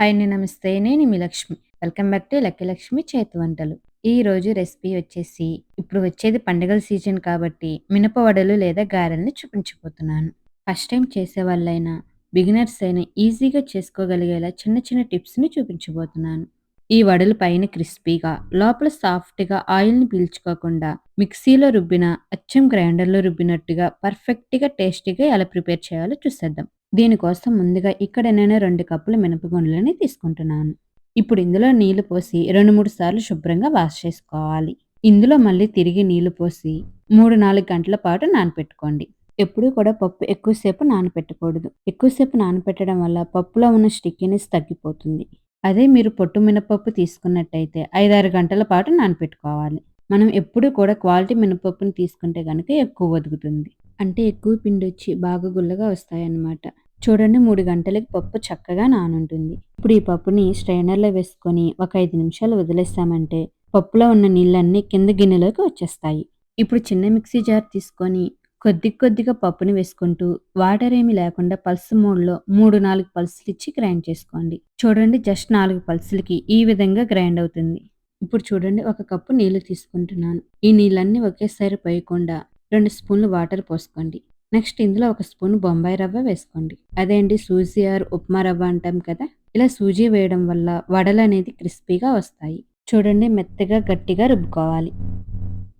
Hi అండి నమస్తే. నేను మీ Lakshmi. Welcome back to lucky Lakshmi చేతి వంటలు. ఈ రోజు రెసిపీ వచ్చేసి ఇప్పుడు వచ్చేది పండుగల సీజన్ కాబట్టి మినప వడలు లేదా గారెల్ని చూపించబోతున్నాను. ఫస్ట్ టైం చేసే వాళ్ళైనా బిగినర్స్ అయినా ఈజీగా చేసుకోగలిగేలా చిన్న చిన్న టిప్స్ని చూపించబోతున్నాను. ఈ వడలు పైన క్రిస్పీగా లోపల సాఫ్ట్గా ఆయిల్ని పీల్చుకోకుండా మిక్సీలో రుబ్బిన అచ్చం గ్రైండర్లో రుబ్బినట్టుగా పర్ఫెక్ట్గా టేస్టీగా ఎలా ప్రిపేర్ చేయాలో చూసేద్దాం. దీనికోసం ముందుగా ఇక్కడ నేను రెండు కప్పుల మినపగుండ్లని తీసుకుంటున్నాను. ఇప్పుడు ఇందులో నీళ్ళు పోసి రెండు మూడు సార్లు శుభ్రంగా వాష్ చేసుకోవాలి. ఇందులో మళ్ళీ తిరిగి నీళ్ళు పోసి మూడు నాలుగు గంటల పాటు నానపెట్టుకోండి. ఎప్పుడూ కూడా పప్పు ఎక్కువసేపు నానపెట్టకూడదు. ఎక్కువసేపు నానపెట్టడం వల్ల పప్పులో ఉన్న స్టిక్కినెస్ తగ్గిపోతుంది. అదే మీరు పొట్టు మినపప్పు తీసుకున్నట్టయితే ఐదారు గంటల పాటు నానపెట్టుకోవాలి. మనం ఎప్పుడూ కూడా క్వాలిటీ మినపప్పుని తీసుకుంటే కనుక ఎక్కువ ఒదుగుతుంది. అంటే ఎక్కువ పిండి వచ్చి బాగా గుల్లగా వస్తాయన్నమాట. చూడండి మూడు గంటలకి పప్పు చక్కగా నానుంటుంది. ఇప్పుడు ఈ పప్పుని స్ట్రైనర్లో వేసుకొని ఒక ఐదు నిమిషాలు వదిలేస్తామంటే పప్పులో ఉన్న నీళ్ళన్నీ కింద గిన్నెలోకి వచ్చేస్తాయి. ఇప్పుడు చిన్న మిక్సీ జార్ తీసుకొని కొద్ది కొద్దిగా పప్పుని వేసుకుంటూ వాటర్ ఏమి లేకుండా పల్స్ మోడ్లో మూడు నాలుగు పల్సులు ఇచ్చి గ్రైండ్ చేసుకోండి. చూడండి జస్ట్ నాలుగు పల్సులకి ఈ విధంగా గ్రైండ్ అవుతుంది. ఇప్పుడు చూడండి ఒక కప్పు నీళ్ళు తీసుకుంటున్నాను. ఈ నీళ్ళన్నీ ఒకేసారి పోయకుండా రెండు స్పూన్లు వాటర్ పోసుకోండి. నెక్స్ట్ ఇందులో ఒక స్పూన్ బొంబాయి రవ్వ వేసుకోండి. అదే అండి సూజీ ఆర్ ఉప్మా రవ్వ అంటాం కదా? ఇలా సూజీ వేయడం వల్ల వడలు అనేది క్రిస్పీగా వస్తాయి. చూడండి మెత్తగా గట్టిగా రుబ్బుకోవాలి.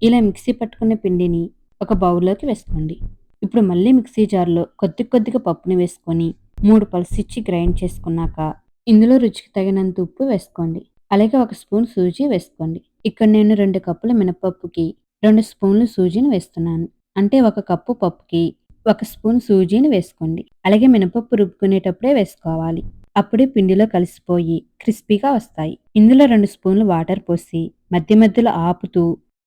ఇలా మిక్సీ పట్టుకున్న పిండిని ఒక బౌల్లోకి వేసుకోండి. ఇప్పుడు మళ్ళీ మిక్సీ జార్లో కొద్ది కొద్దిగా పప్పుని వేసుకొని మూడు పల్సిచ్చి గ్రైండ్ చేసుకున్నాక ఇందులో రుచికి తగినంత ఉప్పు వేసుకోండి. అలాగే ఒక స్పూన్ సూజీ వేసుకోండి. ఇక్కడ నేను రెండు కప్పుల మినపప్పుకి రెండు స్పూన్లు సూజీని వేస్తున్నాను. అంటే ఒక కప్పు పప్పుకి ఒక స్పూన్ సూజీని వేసుకోండి. అలాగే మినపప్పు రుబ్బుకునేటప్పుడే వేసుకోవాలి. అప్పుడే పిండిలో కలిసిపోయి క్రిస్పీగా వస్తాయి. ఇందులో రెండు స్పూన్లు వాటర్ పోసి మధ్య మధ్యలో ఆపుతూ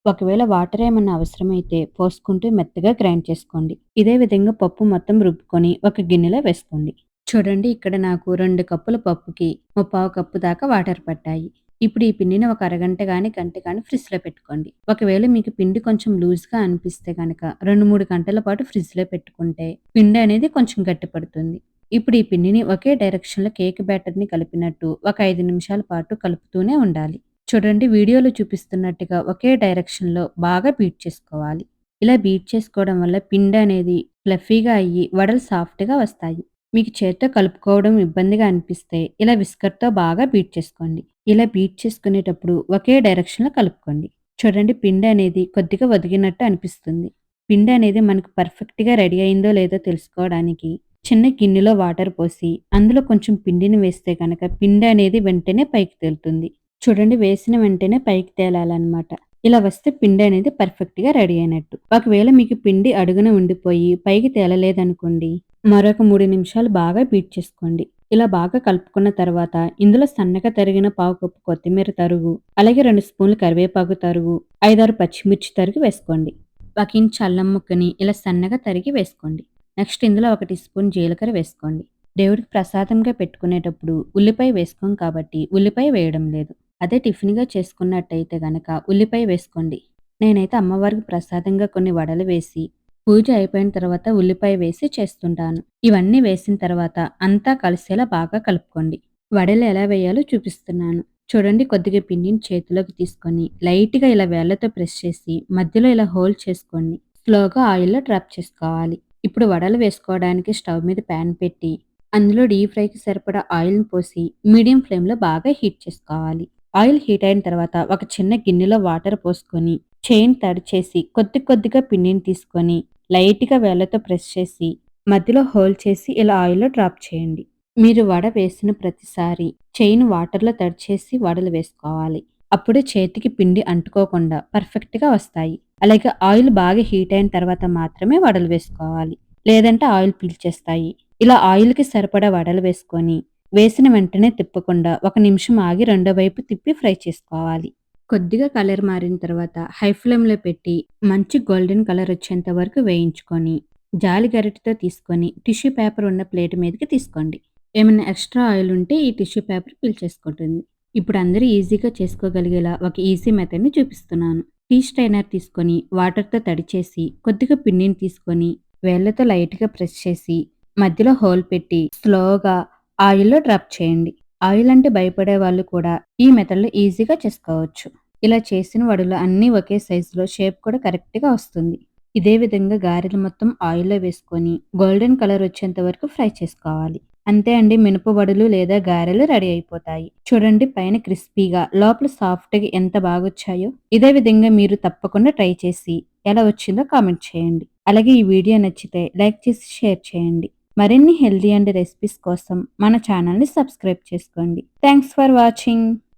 ఒకవేళ వాటర్ ఏమన్నా అవసరమైతే పోసుకుంటూ మెత్తగా గ్రైండ్ చేసుకోండి. ఇదే విధంగా పప్పు మొత్తం రుబ్బుకొని ఒక గిన్నెలో వేసుకోండి. చూడండి ఇక్కడ నాకు రెండు కప్పుల పప్పుకి ముప్పావు కప్పు దాకా వాటర్ పట్టాయి. ఇప్పుడు ఈ పిండిని ఒక అరగంట కానీ గంట కానీ ఫ్రిడ్జ్లో పెట్టుకోండి. ఒకవేళ మీకు పిండి కొంచెం లూజ్గా అనిపిస్తే కనుక రెండు మూడు గంటల పాటు ఫ్రిడ్జ్లో పెట్టుకుంటే పిండి అనేది కొంచెం గట్టిపడుతుంది. ఇప్పుడు ఈ పిండిని ఒకే డైరెక్షన్లో కేక్ బ్యాటర్ని కలిపినట్టు ఒక ఐదు నిమిషాల పాటు కలుపుతూనే ఉండాలి. చూడండి వీడియోలో చూపిస్తున్నట్టుగా ఒకే డైరెక్షన్లో బాగా బీట్ చేసుకోవాలి. ఇలా బీట్ చేసుకోవడం వల్ల పిండి అనేది ఫ్లఫీగా అయ్యి వడలు సాఫ్ట్గా వస్తాయి. మీకు చేత్తో కలుపుకోవడం ఇబ్బందిగా అనిపిస్తే ఇలా విస్కర్తో బాగా బీట్ చేసుకోండి. ఇలా బీట్ చేసుకునేటప్పుడు ఒకే డైరెక్షన్లో కలుపుకోండి. చూడండి పిండి అనేది కొద్దిగా ఒదిగినట్టు అనిపిస్తుంది. పిండి అనేది మనకు పర్ఫెక్ట్గా రెడీ అయిందో లేదో తెలుసుకోవడానికి చిన్న గిన్నెలో వాటర్ పోసి అందులో కొంచెం పిండిని వేస్తే కనుక పిండి అనేది వెంటనే పైకి తేలుతుంది. చూడండి వేసిన వెంటనే పైకి తేలాలన్నమాట. ఇలా వస్తే పిండి అనేది పర్ఫెక్ట్గా రెడీ అయినట్టు. ఒకవేళ మీకు పిండి అడుగున ఉండిపోయి పైకి తేలలేదనుకోండి మరొక మూడు నిమిషాలు బాగా బీట్ చేసుకోండి. ఇలా బాగా కలుపుకున్న తర్వాత ఇందులో సన్నగా తరిగిన పావు కప్పు కొత్తిమీర తరుగు అలాగే రెండు స్పూన్లు కరివేపాకు తరుగు ఐదారు పచ్చిమిర్చి తరిగి వేసుకోండి. ఒక ఇంచ్ అల్లం ముక్కని ఇలా సన్నగా తరిగి వేసుకోండి. నెక్స్ట్ ఇందులో ఒకటి స్పూన్ జీలకర్ర వేసుకోండి. దేవుడికి ప్రసాదంగా పెట్టుకునేటప్పుడు ఉల్లిపాయ వేసుకోం కాబట్టి ఉల్లిపాయ వేయడం లేదు. అదే టిఫిన్గా చేసుకున్నట్టయితే గనక ఉల్లిపాయ వేసుకోండి. నేనైతే అమ్మవారికి ప్రసాదంగా కొన్ని వడలు వేసి పూజ అయిపోయిన తర్వాత ఉల్లిపాయ వేసి చేస్తుంటాను. ఇవన్నీ వేసిన తర్వాత అంతా కలిసేలా బాగా కలుపుకోండి. వడలు ఎలా వేయాలో చూపిస్తున్నాను. చూడండి కొద్దిగా పిండిని చేతిలోకి తీసుకొని లైట్గా ఇలా వేళ్ళతో ప్రెస్ చేసి మధ్యలో ఇలా హోల్డ్ చేసుకోండి. స్లోగా ఆయిల్లో డ్రాప్ చేసుకోవాలి. ఇప్పుడు వడలు వేసుకోవడానికి స్టవ్ మీద ప్యాన్ పెట్టి అందులో డీప్ ఫ్రైకి సరిపడా ఆయిల్ని పోసి మీడియం ఫ్లేమ్లో బాగా హీట్ చేసుకోవాలి. ఆయిల్ హీట్ అయిన తర్వాత ఒక చిన్న గిన్నెలో వాటర్ పోసుకొని చైన్ తడి చేసి కొద్ది కొద్దిగా పిండిని తీసుకొని లైట్గా వేళ్ళతో ప్రెస్ చేసి మధ్యలో హోల్ చేసి ఇలా ఆయిల్లో డ్రాప్ చేయండి. మీరు వడ వేసిన ప్రతిసారి చేయిని వాటర్లో తడిచేసి వడలు వేసుకోవాలి. అప్పుడే చేతికి పిండి అంటుకోకుండా పర్ఫెక్ట్గా వస్తాయి. అలాగే ఆయిల్ బాగా హీట్ అయిన తర్వాత మాత్రమే వడలు వేసుకోవాలి. లేదంటే ఆయిల్ పీల్చేస్తాయి. ఇలా ఆయిల్కి సరిపడా వడలు వేసుకొని వేసిన వెంటనే తిప్పకుండా ఒక నిమిషం ఆగి రెండో వైపు తిప్పి ఫ్రై చేసుకోవాలి. కొద్దిగా కలర్ మారిన తర్వాత హై ఫ్లేమ్లో పెట్టి మంచి గోల్డెన్ కలర్ వచ్చేంత వరకు వేయించుకొని జాలి గరిటతో తీసుకొని టిష్యూ పేపర్ ఉన్న ప్లేట్ మీదకి తీసుకోండి. ఏమైనా ఎక్స్ట్రా ఆయిల్ ఉంటే ఈ టిష్యూ పేపర్ పీల్చేసుకుంటుంది ఇప్పుడు అందరూ ఈజీగా చేసుకోగలిగేలా ఒక ఈజీ మెథడ్ని చూపిస్తున్నాను. టీ స్ట్రైనర్ తీసుకొని వాటర్తో తడిచేసి కొద్దిగా పిండిని తీసుకొని వేళ్ళతో లైట్గా ప్రెస్ చేసి మధ్యలో హోల్ పెట్టి స్లోగా ఆయిల్లో డ్రాప్ చేయండి. ఆయిల్ అంటే భయపడే వాళ్ళు కూడా ఈ మెథడ్‌లో ఈజీగా చేసుకోవచ్చు. ఇలా చేసిన వడలు అన్నీ ఒకే సైజులో షేప్ కూడా కరెక్ట్‌గా వస్తుంది. ఇదే విధంగా గారెలు మొత్తం ఆయిల్‌లో వేసుకొని గోల్డెన్ కలర్ వచ్చేంత వరకు ఫ్రై చేసుకోవాలి. అంతే అండి మినప వడలు లేదా గారెలు రెడీ అయిపోతాయి. చూడండి పైన క్రిస్పీగా లోపల సాఫ్ట్‌గా ఎంత బాగొచ్చాయో. ఇదే విధంగా మీరు తప్పకుండా ట్రై చేసి ఎలా వచ్చిందో కామెంట్ చేయండి. అలాగే ఈ వీడియో నచ్చితే లైక్ చేసి షేర్ చేయండి. మరిన్ని హెల్తీ అండ్ రెసిపీస్ కోసం మన ఛానల్‌ని సబ్స్క్రైబ్ చేసుకోండి. Thanks for watching.